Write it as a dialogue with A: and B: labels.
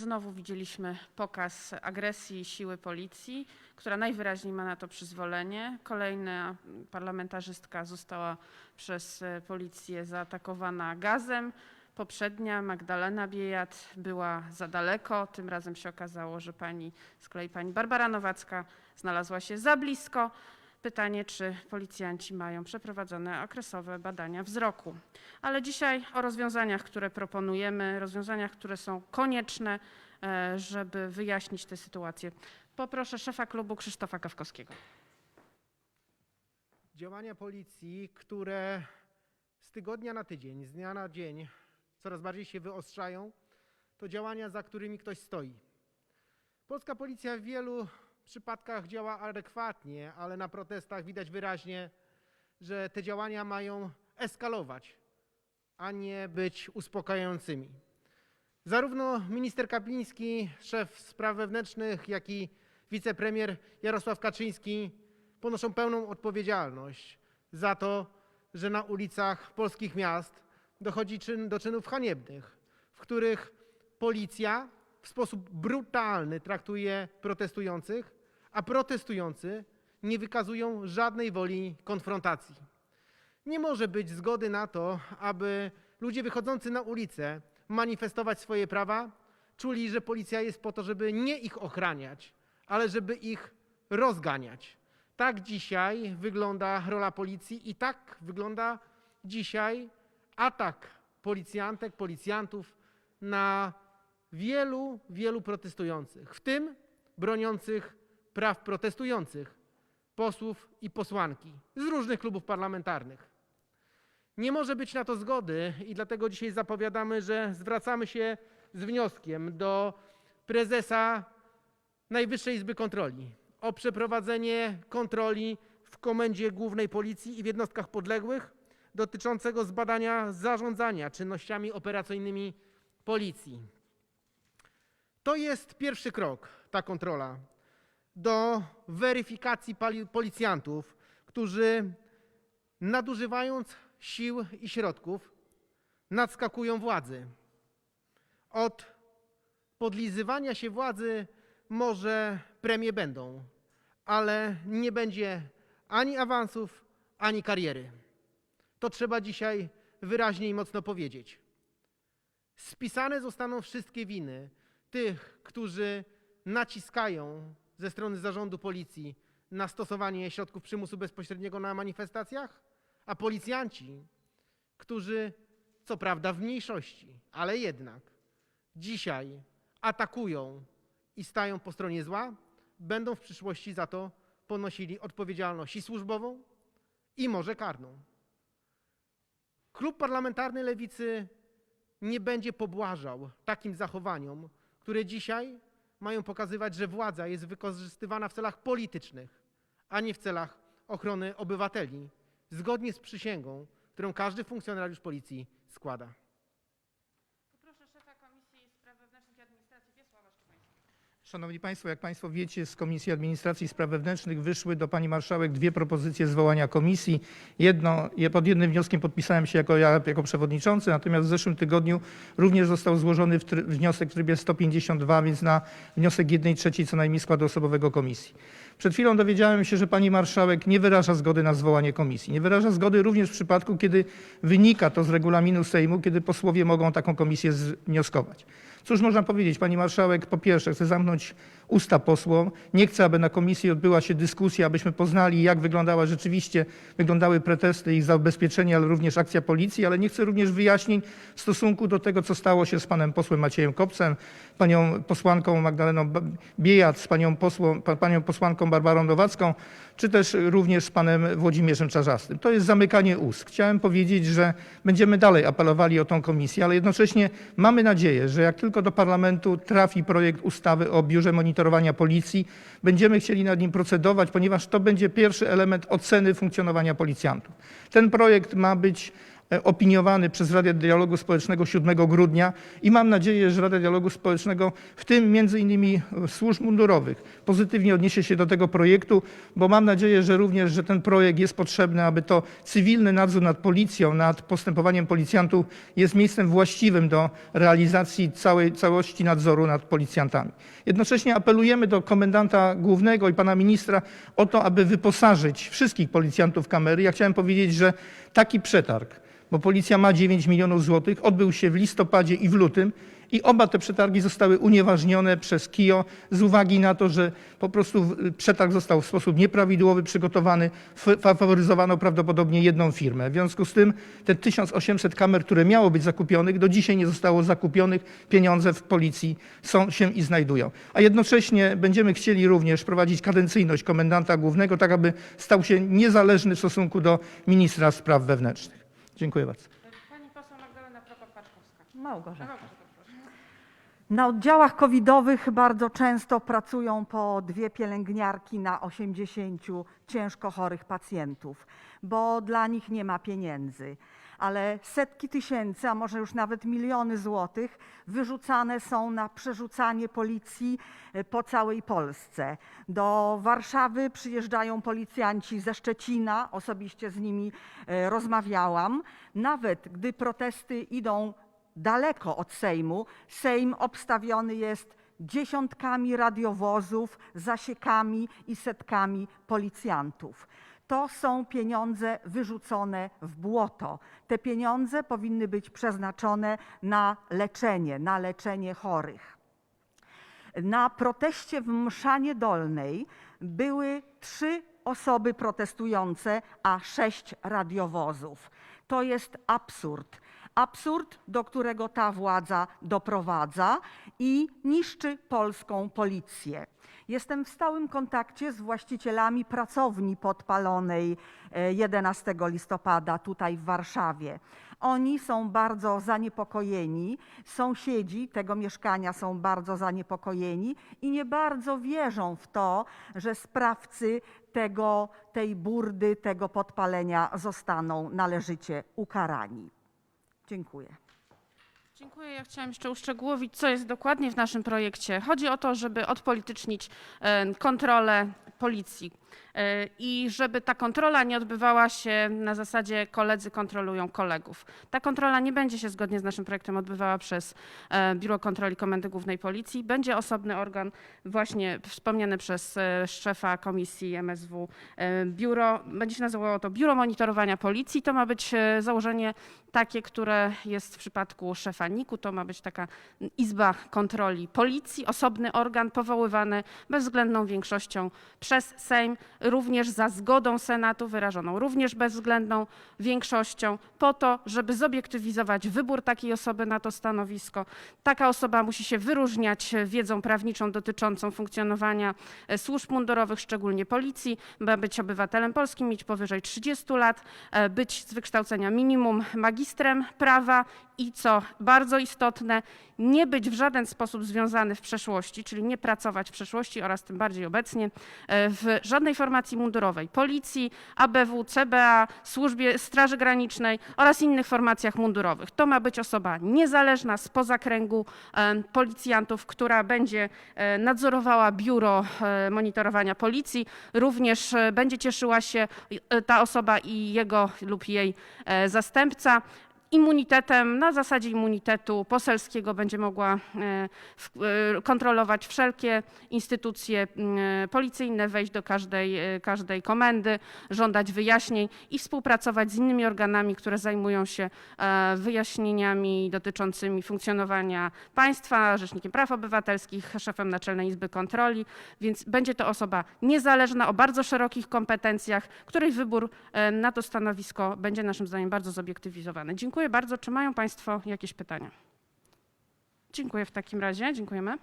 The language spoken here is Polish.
A: Znowu widzieliśmy pokaz agresji siły policji, która najwyraźniej ma na to przyzwolenie. Kolejna parlamentarzystka została przez e, policję zaatakowana gazem. Poprzednia, Magdalena Biejat, była za daleko. Tym razem się okazało, że pani, z kolei pani Barbara Nowacka znalazła się za blisko. Pytanie, czy policjanci mają przeprowadzone okresowe badania wzroku. Ale dzisiaj o rozwiązaniach, które proponujemy, rozwiązaniach, które są konieczne, e, żeby wyjaśnić tę sytuację. Poproszę szefa klubu Krzysztofa Kawkowskiego.
B: Działania policji, które z tygodnia na tydzień, z dnia na dzień coraz bardziej się wyostrzają, to działania, za którymi ktoś stoi. Polska policja w wielu przypadkach działa adekwatnie, ale na protestach widać wyraźnie, że te działania mają eskalować, a nie być uspokajającymi. Zarówno minister Kapiński, szef spraw wewnętrznych, jak i wicepremier Jarosław Kaczyński ponoszą pełną odpowiedzialność za to, że na ulicach polskich miast dochodzi czyn, do czynów haniebnych, w których policja w sposób brutalny traktuje protestujących, a protestujący nie wykazują żadnej woli konfrontacji. Nie może być zgody na to, aby ludzie wychodzący na ulicę manifestować swoje prawa czuli, że policja jest po to, żeby nie ich ochraniać, ale żeby ich rozganiać. Tak dzisiaj wygląda rola policji i tak wygląda dzisiaj atak policjantek, policjantów na wielu, wielu protestujących, w tym broniących praw protestujących, posłów i posłanki z różnych klubów parlamentarnych. Nie może być na to zgody i dlatego dzisiaj zapowiadamy, że zwracamy się z wnioskiem do prezesa Najwyższej Izby Kontroli o przeprowadzenie kontroli w Komendzie Głównej Policji i w jednostkach podległych dotyczącego zbadania zarządzania czynnościami operacyjnymi policji. To jest pierwszy krok, ta kontrola, do weryfikacji policjantów, którzy nadużywając sił i środków nadskakują władzy. Od podlizywania się władzy może premie będą, ale nie będzie ani awansów, ani kariery. To trzeba dzisiaj wyraźnie i mocno powiedzieć. Spisane zostaną wszystkie winy tych, którzy naciskają ze strony zarządu policji na stosowanie środków przymusu bezpośredniego na manifestacjach, a policjanci, którzy co prawda w mniejszości, ale jednak dzisiaj atakują i stają po stronie zła, będą w przyszłości za to ponosili odpowiedzialność i służbową, i może karną. Klub Parlamentarny Lewicy nie będzie pobłażał takim zachowaniom, które dzisiaj mają pokazywać, że władza jest wykorzystywana w celach politycznych, a nie w celach ochrony obywateli, zgodnie z przysięgą, którą każdy funkcjonariusz policji składa.
A: Poproszę szefa Komisji Spraw Wewnętrznych i Administracji Wiesława Szczepańskiego.
C: Szanowni Państwo, jak Państwo wiecie, z Komisji Administracji i Spraw Wewnętrznych wyszły do Pani Marszałek dwie propozycje zwołania komisji. Jedno, je- pod jednym wnioskiem podpisałem się jako ja, jako przewodniczący, natomiast w zeszłym tygodniu również został złożony w try- wniosek w trybie 152, więc na wniosek jednej trzeciej co najmniej składu osobowego komisji. Przed chwilą dowiedziałem się, że Pani Marszałek nie wyraża zgody na zwołanie komisji. Nie wyraża zgody również w przypadku, kiedy wynika to z regulaminu Sejmu, kiedy posłowie mogą taką komisję wnioskować. Cóż można powiedzieć? Pani marszałek po pierwsze chce zamknąć usta posłom. Nie chce, aby na komisji odbyła się dyskusja, abyśmy poznali, jak wyglądała rzeczywiście, wyglądały pretesty ich zabezpieczenia, ale również akcja policji, ale nie chce również wyjaśnień w stosunku do tego, co stało się z panem posłem Maciejem Kopcem, panią posłanką Magdaleną Biejat, z panią, posłą, pa- panią posłanką Barbarą Nowacką, czy też również z panem Włodzimierzem Czarzastym. To jest zamykanie ust. Chciałem powiedzieć, że będziemy dalej apelowali o tą komisję, ale jednocześnie mamy nadzieję, że jak tylko do parlamentu trafi projekt ustawy o biurze monitorowania policji, będziemy chcieli nad nim procedować, ponieważ to będzie pierwszy element oceny funkcjonowania policjantów. Ten projekt ma być
B: opiniowany przez Radę Dialogu Społecznego 7 grudnia i mam nadzieję, że Rada Dialogu Społecznego, w tym między innymi e, służb mundurowych, pozytywnie odniesie się do tego projektu, bo mam nadzieję, że również, że ten projekt jest potrzebny, aby to cywilny nadzór nad policją, nad postępowaniem policjantów jest miejscem właściwym do realizacji całej, całości nadzoru nad policjantami. Jednocześnie apelujemy do komendanta głównego i pana ministra o to, aby wyposażyć wszystkich policjantów kamery. Ja chciałem powiedzieć, że taki przetarg, bo policja ma 9 milionów złotych, odbył się w listopadzie i w lutym i oba te przetargi zostały unieważnione przez KIO z uwagi na to, że po prostu przetarg został w sposób nieprawidłowy przygotowany, faworyzowano prawdopodobnie jedną firmę. W związku z tym te 1800 kamer, które miało być zakupionych, do dzisiaj nie zostało zakupionych, pieniądze w policji są, się i znajdują. A jednocześnie będziemy chcieli również prowadzić kadencyjność komendanta głównego, tak aby stał się niezależny w stosunku do ministra spraw wewnętrznych. Dziękuję bardzo.
A: Pani poseł Magdalena Prokop-Paczkowska.
D: Małgorzata.
A: Małgorzata, proszę.
D: Na oddziałach covidowych bardzo często pracują po dwie pielęgniarki na 80 ciężko chorych pacjentów, bo dla nich nie ma pieniędzy. Ale setki tysięcy, a może już nawet miliony złotych wyrzucane są na przerzucanie policji e, po całej Polsce. Do Warszawy przyjeżdżają policjanci ze Szczecina, osobiście z nimi e, rozmawiałam. Nawet gdy protesty idą daleko od Sejmu. Sejm obstawiony jest dziesiątkami radiowozów, zasiekami i setkami policjantów. To są pieniądze wyrzucone w błoto. Te pieniądze powinny być przeznaczone na leczenie, na leczenie chorych. Na proteście w Mszanie Dolnej były trzy osoby protestujące, a sześć radiowozów. To jest absurd. Absurd, do którego ta władza doprowadza i niszczy polską policję. Jestem w stałym kontakcie z właścicielami pracowni podpalonej e, 11 listopada tutaj w Warszawie. Oni są bardzo zaniepokojeni, sąsiedzi tego mieszkania są bardzo zaniepokojeni i nie bardzo wierzą w to, że sprawcy tego, tej burdy, tego podpalenia zostaną należycie ukarani. Dziękuję.
A: Dziękuję. Ja chciałam jeszcze uszczegółowić, co jest dokładnie w naszym projekcie. Chodzi o to, żeby odpolitycznić e, kontrolę policji i żeby ta kontrola nie odbywała się na zasadzie koledzy kontrolują kolegów. Ta kontrola nie będzie się zgodnie z naszym projektem odbywała przez e, Biuro Kontroli Komendy Głównej Policji. Będzie osobny organ, właśnie wspomniany przez e, szefa komisji MSW, e, biuro, będzie się nazywało to Biuro Monitorowania Policji. To ma być e, założenie takie, które jest w przypadku szefa NIK-u. To ma być taka Izba Kontroli Policji, osobny organ powoływany bezwzględną większością przez Sejm, również za zgodą Senatu wyrażoną, również bezwzględną większością, po to, żeby zobiektywizować wybór takiej osoby na to stanowisko. Taka osoba musi się wyróżniać wiedzą prawniczą dotyczącą funkcjonowania e, służb mundurowych, szczególnie policji, ma być obywatelem polskim, mieć powyżej 30 lat, e, być z wykształcenia minimum magistrem prawa i co bardzo istotne, nie być w żaden sposób związany w przeszłości, czyli nie pracować w przeszłości oraz tym bardziej obecnie e, w żadnej formacji mundurowej, policji, ABW, CBA, służbie Straży Granicznej oraz innych formacjach mundurowych. To ma być osoba niezależna spoza kręgu e, policjantów, która będzie e, nadzorowała biuro monitorowania policji. Również będzie cieszyła się ta osoba i jego lub jej zastępca immunitetem, na zasadzie immunitetu poselskiego będzie mogła e, e, kontrolować wszelkie instytucje m, policyjne, wejść do każdej, e, każdej komendy, żądać wyjaśnień i współpracować z innymi organami, które zajmują się e, wyjaśnieniami dotyczącymi funkcjonowania państwa, Rzecznikiem Praw Obywatelskich, szefem Naczelnej Izby Kontroli, więc będzie to osoba niezależna, o bardzo szerokich kompetencjach, której wybór e, na to stanowisko będzie naszym zdaniem bardzo zobiektywizowany. Dziękuję bardzo. Czy mają Państwo jakieś pytania? Dziękuję w takim razie. Dziękujemy.